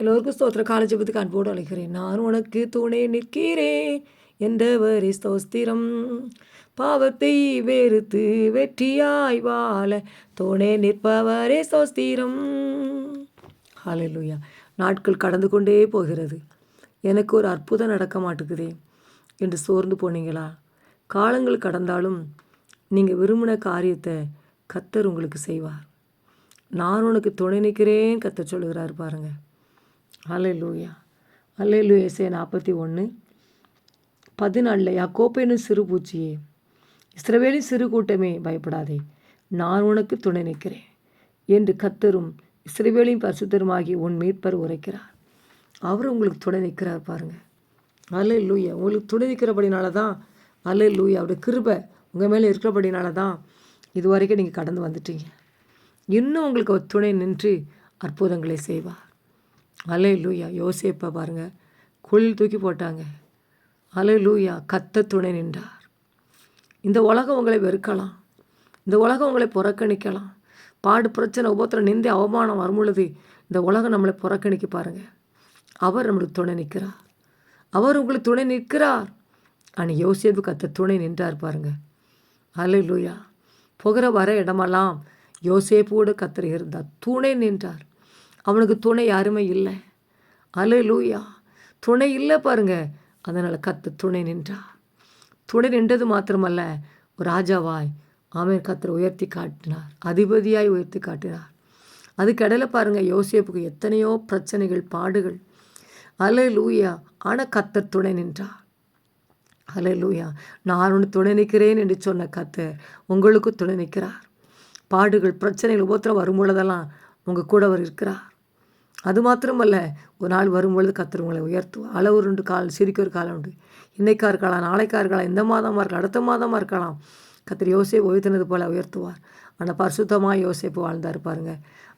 எல்லோருக்கும் ஸ்தோத்திர கால ஜெபத்துக்கு அன்போடு அழைக்கிறேன். நான் உனக்கு துணை நிற்கிறேன். என்றவரே ஸ்தோஸ்திரம் பாவத்தை வெறுத்து வெற்றியாய் வாழ துணை நிற்பவரே ஸ்தோஸ்திரம் ஹalleluya. நாட்கள் கடந்து கொண்டே போகிறது. எனக்கு ஒரு அற்புதம் நடக்க மாட்டேங்குதே என்று சோர்ந்து போனீங்களா? காலங்கள் கடந்தாலும் நீங்கள் விரும்பின காரியத்தை கத்தர் உங்களுக்கு செய்வார். நான் உனக்கு துணை நிற்கிறேன் கத்தர் சொல்லுகிறார் பாருங்கள் அலை லூயா அலை லூயசே நாற்பத்தி ஒன்று பதினாலில் யாக்கோப்பேனும் சிறு பூச்சியே இஸ்ரவேலின் சிறு கூட்டமே பயப்படாதே நான் உனக்கு துணை நிற்கிறேன் என்று கத்தரும் இஸ்ரவேலின் பரிசுத்தருமாகி உன் மீட்பர் உரைக்கிறார். அவர் உங்களுக்கு துணை நிற்கிறார் பாருங்கள் அலை லூயா உங்களுக்கு துணை நிற்கிறபடினால தான் அலை லூயா அவருடைய கிருபை உங்கள் மேலே இருக்கிறபடினால தான் இது வரைக்கும் நீங்கள் கடந்து வந்துட்டீங்க. இன்னும் உங்களுக்கு அவர் துணை நின்று அற்புதங்களை செய்வார். அலை லூயா யோசேப்பை பாருங்கள் குளில் தூக்கி போட்டாங்க. அலை லூயா கத்த துணை நின்றார். இந்த உலகம் உங்களை வெறுக்கலாம். இந்த உலகம் உங்களை புறக்கணிக்கலாம். பாடு பிரச்சனை உபத்திரம் நிந்தி அவமானம் வரும்பொழுது இந்த உலகம் நம்மளை புறக்கணிக்க பாருங்கள் அவர் நம்மளுக்கு துணை நிற்கிறார். அவர் உங்களுக்கு துணை நிற்கிறார். ஆனால் யோசிப்பு கத்த துணை நின்றார் பாருங்கள் அலை லூயா புகிற வர இடமெல்லாம் யோசேப்போடு கத்தர் இருந்தார். துணை நின்றார். அவனுக்கு துணை யாருமே இல்லை. அலு லூயா துணை இல்லை பாருங்க. அதனால் கத்து துணை நின்றார் துணை நின்றது மாத்திரமல்ல ஒரு ராஜாவாய் ஆமீர் கத்தரை உயர்த்தி காட்டினார். அதிபதியாய் உயர்த்தி காட்டினார். அதுக்கடையில் பாருங்கள் யோசேப்புக்கு எத்தனையோ பிரச்சனைகள் பாடுகள். அலை லூயா ஆனால் கத்தர் துணை நின்றார் அலை லூயா நான் ஒன்று துணை நிற்கிறேன் என்று சொன்ன கத்தர் உங்களுக்கு துணை நிற்கிறார். பாடுகள் பிரச்சனைகள் உபத்திரம் வரும் பொழுதெல்லாம் உங்கள் கூட அவர் இருக்கிறார். அது மாத்திரமல்ல ஒரு நாள் வரும்பொழுது கத்தர் உங்களை உயர்த்துவார். அளவு ரெண்டு கால் சிரிக்க ஒரு காலம் உண்டு. இன்னைக்கா இருக்கலாம் நாளைக்கா இருக்கலாம் இந்த மாதமாக இருக்கலாம் அடுத்த மாதமாக இருக்கலாம். கத்தர் யோசேப்பு உயர்த்தினது போல உயர்த்துவார். ஆனால் பரிசுத்தமாக யோசேப்பு வாழ்ந்தார் பாருங்க.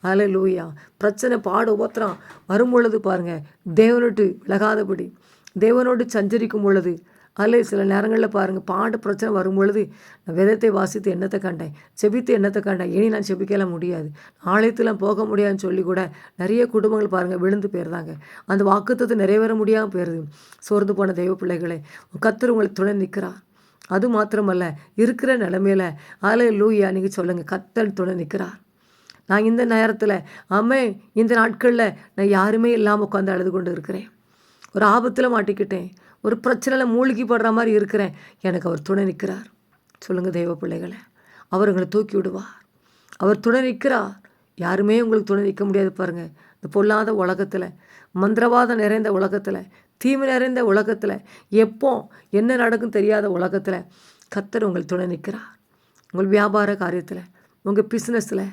அதில் லூயா பிரச்சனை பாடு உபத்திரம் வரும் பொழுது பாருங்கள் தேவனோட்டு விலகாதபடி தேவனோடு சஞ்சரிக்கும் பொழுது அதில் சில நேரங்களில் பாருங்கள் பாடு பிரச்சனை வரும்பொழுது நான் விதத்தை வாசித்து என்னத்தை கண்டேன் செபித்து என்னத்தை கண்டேன் இனி நான் செபிக்கலாம் முடியாது. ஆலயத்தில் போக முடியாதுன்னு சொல்லி கூட நிறைய குடும்பங்கள் பாருங்கள் விழுந்து போயிருந்தாங்க. அந்த வாக்குத்தத்தை நிறைவேற முடியாமல் போயிருது. சோர்ந்து போன தெய்வ பிள்ளைகளை கத்தர் உங்களுக்கு துணை நிற்கிறார். அது மாத்திரமல்ல இருக்கிற நிலமையில அதில் லூயா நீங்கள் சொல்லுங்கள் கத்தல் துணை நிற்கிறார். நான் இந்த நேரத்தில் அம்மே இந்த நாட்களில் நான் யாருமே இல்லாமல் உட்காந்து அழுது கொண்டு இருக்கிறேன். ஒரு ஆபத்தில் மாட்டிக்கிட்டேன். ஒரு பிரச்சனையில் மூழ்கி படுற மாதிரி இருக்கிறேன். எனக்கு அவர் துணை நிற்கிறார் சொல்லுங்கள் தெய்வ பிள்ளைகளை. அவர் உங்களை தூக்கி விடுவார். அவர் துணை நிற்கிறார் யாருமே உங்களுக்கு துணை நிற்க முடியாது பாருங்கள் இந்த பொல்லாத உலகத்தில் மந்திரவாதம் நிறைந்த உலகத்தில் தீமை நிறைந்த உலகத்தில் எப்போ என்ன நடக்கும் தெரியாத உலகத்தில் கத்தர் உங்கள் துணை நிற்கிறார் உங்கள் வியாபார காரியத்தில் உங்கள் பிஸ்னஸில்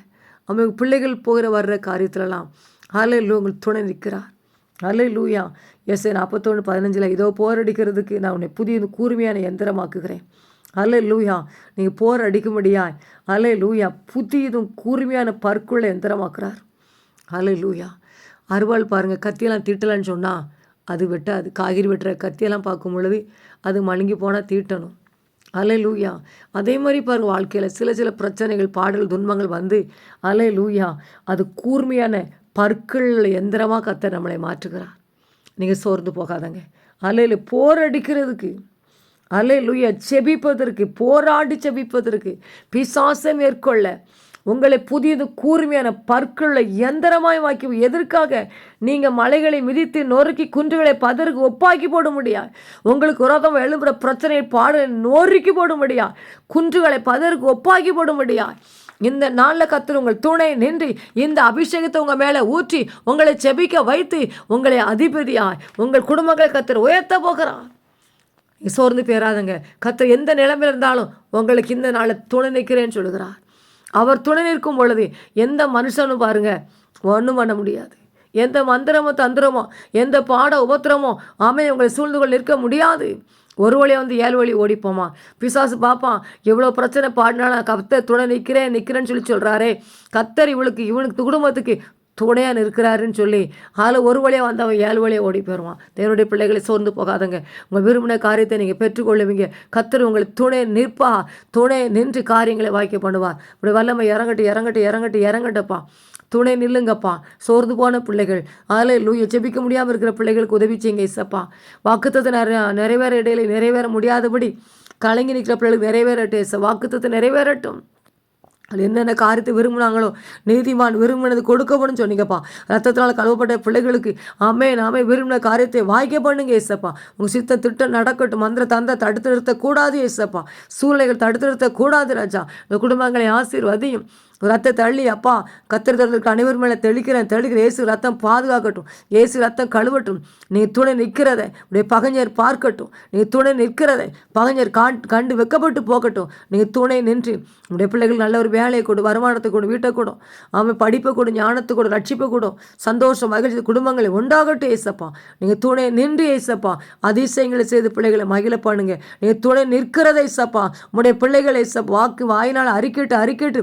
அவங்க பிள்ளைகள் போகிற வர்ற காரியத்திலலாம் ஆலையில் உங்கள் துணை நிற்கிறார் அல்ல லூயா எஸ் நாற்பத்தொன்று பதினஞ்சில் இதோ போரடிக்கிறதுக்கு நான் உன்னை புதிய கூர்மையான எந்திரமாக்குகிறேன். அல்ல லூயா நீங்கள் போர் அடிக்கும்படியாய். அலை லூயா புதியதும் கூர்மையான பற்குள்ள எந்திரமாக்குறார். அலை லூயா அருவாள் பாருங்கள் கத்தியெல்லாம் தீட்டலான்னு சொன்னால் அது வெட்டாது. காய்கறி வெட்டுற கத்தியெல்லாம் பார்க்கும் பொழுது அது மழுங்கி போனால் தீட்டணும். அலை லூயா அதே மாதிரி பாருங்கள் வாழ்க்கையில் சில சில பிரச்சனைகள் பாடல் துன்பங்கள் வந்து அலை லூயா அது கூர்மையான பற்கள் எந்திரமாக கத்த நம்மளை மாற்றுகிறார். நீங்கள் சோர்ந்து போகாதங்க. அலையில் போர் அடிக்கிறதுக்கு அலை செபிப்பதற்கு போராடி செபிப்பதற்கு பிசாசை மேற்கொள்ள உங்களை புதியது கூர்மையான பற்களை எந்திரமாய் வாக்கி எதற்காக நீங்கள் மலைகளை மிதித்து நொறுக்கி குன்றுகளை பதருக்கு ஒப்பாக்கி போட முடியாது உங்களுக்கு உரதம் எழுப்புற பிரச்சனையை பாடு நொறுக்கி போட முடியா? குன்றுகளை பதருக்கு ஒப்பாக்கி போட முடியா? இந்த நாளில் கத்தர் உங்கள் துணை நின்று இந்த அபிஷேகத்தை உங்கள் மேலே ஊற்றி உங்களை செபிக்க வைத்து உங்களை அதிபதியாய் உங்கள் குடும்பங்களை கத்தர் உயர்த்த போகிறார். சோர்ந்து பேராதுங்க. கத்தர் எந்த நிலைமையில் இருந்தாலும் உங்களுக்கு இந்த நாளில் துணை நிற்கிறேன்னு சொல்லுகிறார். அவர் துணை நிற்கும் பொழுது எந்த மனுஷனும் பாருங்க ஒன்றும் பண்ண முடியாது. எந்த மந்திரமோ தந்திரமோ எந்த பாட உபத்திரமோ ஆமை உங்களை சூழ்ந்து கொள் நிற்க முடியாது. ஒரு வழியாக வந்து ஏழு வழி ஓடிப்போமா? பிசாசு பார்ப்பான் எவ்வளோ பிரச்சனை பாடினாலும் கத்த துணை நிற்கிறேன் நிற்கிறேன்னு சொல்லி சொல்கிறாரே கத்தர் இவளுக்கு இவனுக்கு குடும்பத்துக்கு துணையாக நிற்கிறாருன்னு சொல்லி அதில் ஒரு வழியாக வந்தவன் ஏழு வழியாக ஓடி போயிடுவான் தேவனுடைய பிள்ளைகளை சோர்ந்து போகாதங்க. உங்கள் விரும்பின காரியத்தை நீங்கள் பெற்றுக்கொள்ளுவீங்க. கத்தர் உங்களை துணை நிற்பா துணை நின்று காரியங்களை வாய்க்க பண்ணுவார். இப்படி வல்லமை இறங்கட்டு இறங்கட்டு இறங்கட்டு இறங்கட்டப்பா. துணை நில்லுங்கப்பா. சோர்ந்து போன பிள்ளைகள். அதில் லூய ஜெபிக்க முடியாமல் இருக்கிற பிள்ளைகளுக்கு உதவி செய்யுங்க இசப்பா வாக்குத்தத்தை நிறைய நிறைவேற இடையில நிறைவேற முடியாதபடி கலங்கி நிற்கிற பிள்ளைகளுக்கு நிறைவேறட்டும் இசை வாக்குத்தத்தை நிறைவேறட்டும். அது என்னென்ன காரியத்தை விரும்பினாங்களோ நீதிமான் விரும்பினது கொடுக்கப்படும் சொன்னீங்கப்பா. ரத்தத்தினால் கழுவப்பட்ட பிள்ளைகளுக்கு அம்மே நாமே விரும்பின காரியத்தை வாய்க்க பண்ணுங்க ஏசப்பா உங்கள் சித்த திட்டம் நடக்கட்டும் மந்திர தந்த தடுத்து நிறுத்தக்கூடாது ஏசப்பா சூழ்நிலைகள் தடுத்து நிறுத்தக்கூடாது ராஜா. இந்த குடும்பங்களை ஆசீர்வதியும். ரத்தம் தள்ளி அப்பா கத்திரதற்கு அனைவர் மேலே தெளிக்கிறேன் தெளிக்கிற ஏசு ரத்தம் பாதுகாக்கட்டும். ஏசு ரத்தம் கழுவட்டும். நீ துணை நிற்கிறத உடைய பகைஞர் பார்க்கட்டும். நீ துணை நிற்கிறதை பகைஞர் காண் கண்டு வெக்கப்பட்டு போகட்டும். நீ துணை நின்று உடைய பிள்ளைகள் நல்ல ஒரு வேலையை கொடு வருமானத்தை கொடு வீட்டை கூடும் அவன் படிப்பை கொடு ஞானத்தை கொடு ரட்சிப்பை கூடும் சந்தோஷம் மகிழ்ச்சி குடும்பங்களை உண்டாகட்டும் ஏசப்பா நீங்கள் துணை நின்று ஏசப்பா அதிசயங்களை செய்து பிள்ளைகளை மகிழ பண்ணுங்க. நீங்கள் துணை நிற்கிறதை ஏசப்பா உடைய பிள்ளைகளை ஏசப்பா வாக்கு வாயினால் அறிக்கிட்டு அறிக்கிட்டு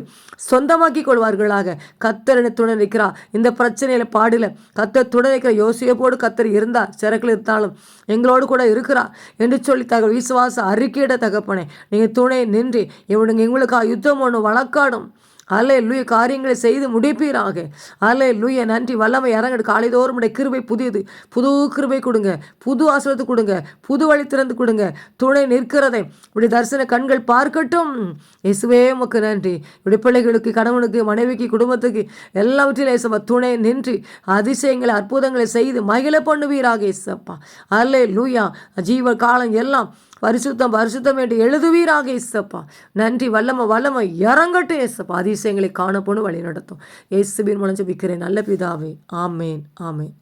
சொந்த சொந்தமாக்கி கொள்வார்களாக கத்தர் துணை இருக்கிறார் இந்த பிரச்சனையில் பாடல. கத்தர் துணை நிற்கிற யோசியப்போடு கத்தர் இருந்தார். சிறக்கில் இருந்தாலும் எங்களோடு கூட இருக்கிறார் என்று சொல்லி தக விசுவாச அறிக்கையிட தகப்பனே நீங்கள் துணை நின்று இவனுங்க எங்களுக்காக யுத்தம் ஒன்று வழக்காடும். அலே லூய காரியங்களை செய்து முடிப்பீராக. அலே லூய நன்றி. வல்லமை இறங்கடு காலைதோறும் உடைய கிருபை புதியது. புது கிருபை கொடுங்க. புது ஆசிரத்து கொடுங்க. புது வழி திறந்து கொடுங்க. துணை நிற்கிறதை. இப்படி தரிசன கண்கள் பார்க்கட்டும். இயேசுவே உமக்கு நன்றி. இப்படி பிள்ளைகளுக்கு கணவனுக்கு மனைவிக்கு குடும்பத்துக்கு எல்லாவற்றிலும் இயேசப்பா துணை நின்று அதிசயங்களை அற்புதங்களை செய்து மகிழ பண்ணுவீராக இயேசப்பா. அலே லூயா ஜீவ காலம் எல்லாம் பரிசுத்தம் பரிசுத்தம் என்று எழுதுவீராக இசப்பா நன்றி வல்லம வல்லம இறங்கட்டும் ஏசப்பா அதிசயங்களை காணப்போன்னு வழி நடத்தும் இயேசுபின் மூலம் ஜெபிக்கிறேன். நல்ல பிதாவே. ஆமேன் ஆமேன்.